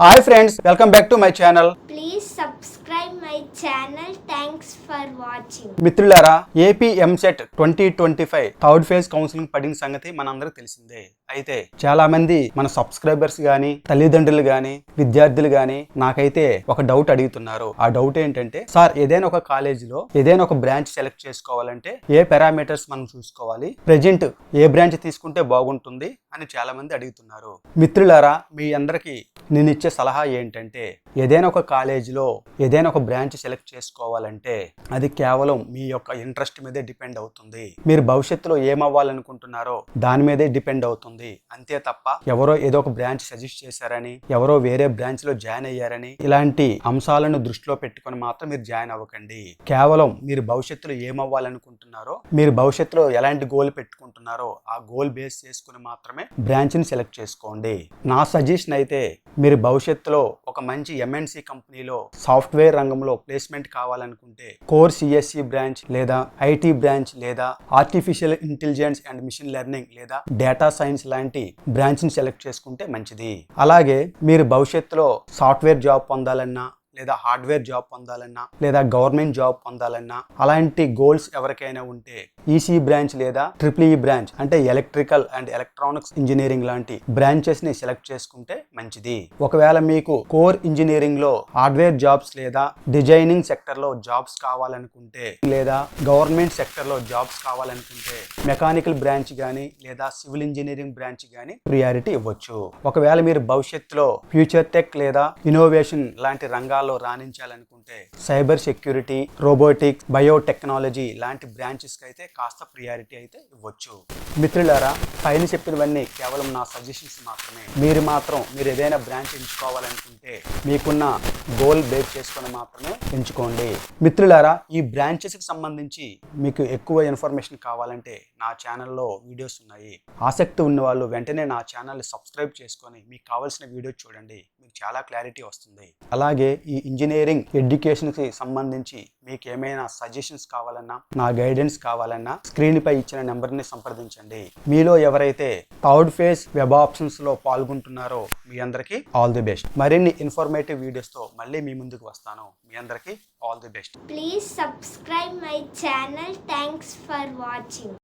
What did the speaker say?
Hi friends welcome back to my channel Please subscribe my channel. Thanks for watching. మిత్రులారా AP EAMCET twenty twenty five third phase counselling పడిన సంగతి మనందరికి తెలిసిందే. అయితే చాలా మంది మన సబ్స్క్రైబర్స్ గాని తల్లిదండ్రులు గాని విద్యార్థులు గాని నాకైతే ఒక డౌట్ అడుగుతున్నారు. ఆ డౌట్ ఏంటంటే సార్ ఏదైనా ఒక కాలేజీలో ఏదైనా ఒక బ్రాంచ్ సెలెక్ట్ చేసుకోవాలంటే ఏ పారామీటర్స్ మనం చూసుకోవాలి? ప్రెజెంట్ ఏ బ్రాంచ్ తీసుకుంటే బాగుంటుంది? అని చాలామంది అడుగుతున్నారు. మిత్రులారా మీ అందరికీ నేను ఇచ్చే సలహా ఏంటంటే ఏదైనా ఒక కాలేజీలో ఏదైనా ఒక బ్రాంచ్ సెలెక్ట్ చేసుకోవాలంటే అది కేవలం మీ యొక్క ఇంట్రెస్ట్ మీదే డిపెండ్ అవుతుంది. మీరు భవిష్యత్తులో ఏమవ్వాలనుకుంటున్నారో దాని మీదే డిపెండ్ అవుతుంది. అంతే తప్ప ఎవరో ఏదో ఒక బ్రాంచ్ సజెస్ట్ చేశారని ఎవరో వేరే బ్రాంచ్లో జాయిన్ అయ్యారని ఇలాంటి అంశాలను దృష్టిలో పెట్టుకొని మాత్రం మీరు జాయిన్ అవ్వకండి. కేవలం మీరు భవిష్యత్తులో ఏమవ్వాలనుకుంటున్నారో మీరు భవిష్యత్తులో ఎలాంటి గోల్ పెట్టుకుంటున్నారో ఆ గోల్ బేస్ చేసుకుని మాత్రమే బ్రాంచ్ బ్రాంచ్ని సెలెక్ట్ చేసుకోండి. నా సజెషన్ అయితే మీరు భవిష్యత్తులో ఒక మంచి ఎంఎన్సి కంపెనీలో సాఫ్ట్వేర్ రంగంలో ప్లేస్మెంట్ కావాలనుకుంటే కోర్ సిఎస్సి బ్రాంచ్ లేదా ఐటీ బ్రాంచ్ లేదా artificial intelligence and machine learning లేదా డేటా సైన్స్ లాంటి బ్రాంచ్ని సెలెక్ట్ చేసుకుంటే మంచిది. అలాగే మీరు భవిష్యత్తులో సాఫ్ట్వేర్ జాబ్ పొందాలన్నా లేదా హార్డ్వేర్ జాబ్ పొందాలన్నా లేదా గవర్నమెంట్ జాబ్ పొందాలన్నా అలాంటి గోల్స్ ఎవరికైనా ఉంటే ఈసీ బ్రాంచ్ లేదా ట్రిపుల్ ఈ బ్రాంచ్ అంటే ఎలక్ట్రికల్ అండ్ ఎలక్ట్రానిక్స్ ఇంజనీరింగ్ లాంటి బ్రాంచెస్ని సెలెక్ట్ చేసుకుంటే మంచిది. ఒకవేళ మీకు కోర్ ఇంజనీరింగ్లో హార్డ్వేర్ జాబ్స్ లేదా డిజైనింగ్ సెక్టర్లో జాబ్స్ కావాలనుకుంటే లేదా గవర్నమెంట్ సెక్టర్లో జాబ్స్ కావాలనుకుంటే మెకానికల్ బ్రాంచ్ గానీ లేదా సివిల్ ఇంజనీరింగ్ బ్రాంచ్ గానీ ప్రియారిటీ ఇవ్వచ్చు. ఒకవేళ మీరు భవిష్యత్తులో ఫ్యూచర్ టెక్ లేదా ఇన్నోవేషన్ లాంటి రంగాల్లో రాణించాలనుకుంటే సైబర్ సెక్యూరిటీ రోబోటిక్స్ బయోటెక్నాలజీ లాంటి బ్రాంచెస్కి అయితే కాస్త ప్రియారిటీ అయితే ఇవ్వచ్చు. మిత్రులారా పైన చెప్పినవన్నీ కేవలం నా సజెషన్స్ మాత్రమే. మీరు మాత్రం మీరు ఏదైనా బ్రాంచ్ ఎంచుకోవాలనుకుంటే మీకున్న గోల్ బేస్ చేసుకొని మాత్రమే ఎంచుకోండి. మిత్రులారా ఈ బ్రాంచెస్కి సంబంధించి మీకు ఎక్కువ ఇన్ఫర్మేషన్ కావాలంటే నా ఛానల్లో వీడియోస్ ఉన్నాయి. ఆసక్తి ఉన్న వాళ్ళు వెంటనే నా ఛానల్ సబ్స్క్రైబ్ చేసుకొని మీకు కావాల్సిన వీడియో చూడండి. మీకు చాలా క్లారిటీ వస్తుంది. అలాగే ఈ ఈ ఇంజనీరింగ్ ఎడ్యుకేషన్కి సంబంధించి మీకు ఏమైనా సజెషన్స్ కావాలన్నా నా గైడెన్స్ కావాలన్నా స్క్రీన్ పై ఇచ్చిన నెంబర్ని సంప్రదించండి. మీలో ఎవరైతే థర్డ్ ఫేజ్ వెబ్ ఆప్షన్స్లో పాల్గొంటున్నారో మీ అందరికీ ఆల్ ది బెస్ట్ మరిన్ని ఇన్ఫర్మేటివ్ వీడియోస్తో మళ్ళీ మీ ముందుకు వస్తాను. మీ అందరికీ all the best please subscribe my channel thanks for watching